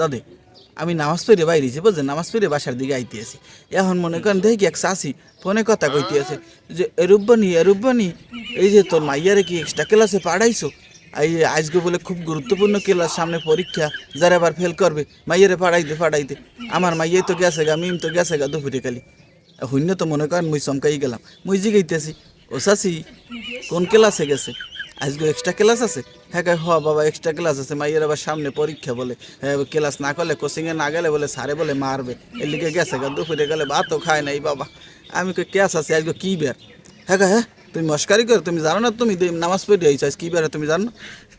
দাদি, আমি নামাজ পড়ে বাইরেছি বুঝলেন নামাজ পড়ে বাসার দিকে আইতে আছি এখন মনে করেন দেখি এক চাষি ফোনে কথা কইতে আছে যে এরুব্বানি এরুব্বানি এই যে তোর মাইয়ারে কি এক্সট্রা ক্লাসে পাঠাইছো? এই আজকে বলে খুব গুরুত্বপূর্ণ ক্লাস সামনে পরীক্ষা, যারা আবার ফেল করবে, মাইয়ারে পাড়াইতে পাড়াইতে আমার মাইয়াই তো গেছে গা, মিম তো গেছে গা দুপুরে কালি শূন্য তো মনে করেন মুই চমকাই গেলাম। মুই জিগাইতেছি, ও চাষি, কোন ক্লাসে গেছে? আজকে এক্সট্রা ক্লাস আছে? হ্যাঁ হ, বাবা এক্সট্রা ক্লাস আছে। মাইয়ের আবার সামনে পরীক্ষা বলে। হ্যাঁ ক্লাস না করলে কোচিংয়ে না গেলে বলে সারে বলে মারবে। এর লিগে গেছে গা দুপুরে গেলে ভাতও খায় নাই বাবা। আমি কই ক্যাশ আছে, আজকে কি বের হ্যাঁ হ্যাঁ তুমি মস্কারি করো, তুমি জানো না তুমি নামাজ পড়ে আইছো, আজ কি বের তুমি জানো?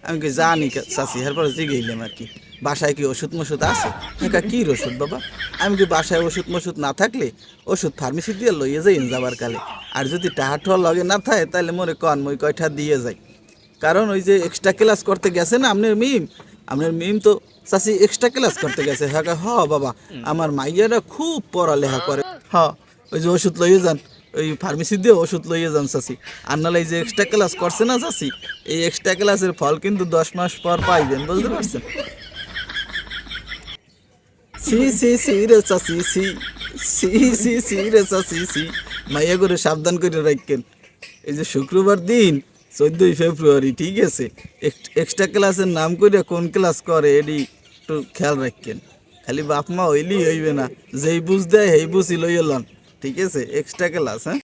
আমি কি জানি চাচি, এরপরে জিগেইলাম আর কি। বাসায় কি ওষুধ মষুধ আছে? হ্যাঁ কি ওষুধ বাবা? আমি কি বাসায় ওষুধ মষুধ না থাকলে ওষুধ ফার্মেসি দিয়ে লইয়ে যাই যাবার কালে। আর যদি টাহা ঠোয়া লগে না থাকে তাহলে মোরে কন, মই কয়টা দিয়ে যাই। কারণ ওই যে এক্সট্রা ক্লাস করতে গেছে না আপনার মিম আপনার মিম তো চাষি এক্সট্রা ক্লাস করতে গেছে। হ্যাঁ হ বাবা। আমার মাইয়ারা খুব পড়ালেখা করে। হ, ওই যে ওষুধ লইয়ে যান। ওই ফার্মেসি দিয়ে ওষুধ লইয়ে যান চাষি আর নাহলে এই যে এক্সট্রা ক্লাস করছে না চাষি এই এক্সট্রা ক্লাসের ফল কিন্তু দশ মাস পর পাইবেন, বুঝতে পারছেন? সি সি সি রে চাষি সি সি সি সি রে চাষি সি। মাইয়া করে সাবধান করে রাখেন। এই যে শুক্রবার দিন চোদ্দই ফেব্রুয়ারি, ঠিক আছে? এক্সট্রা ক্লাসের নাম করে কোন ক্লাস করে এটি একটু খেয়াল রাখেন। খালি বাপ মা হইলেই হইবে না। যেই বুঝ দেয়, সেই বুঝি লই এলাম ঠিক আছে? এক্সট্রা ক্লাস হ্যাঁ?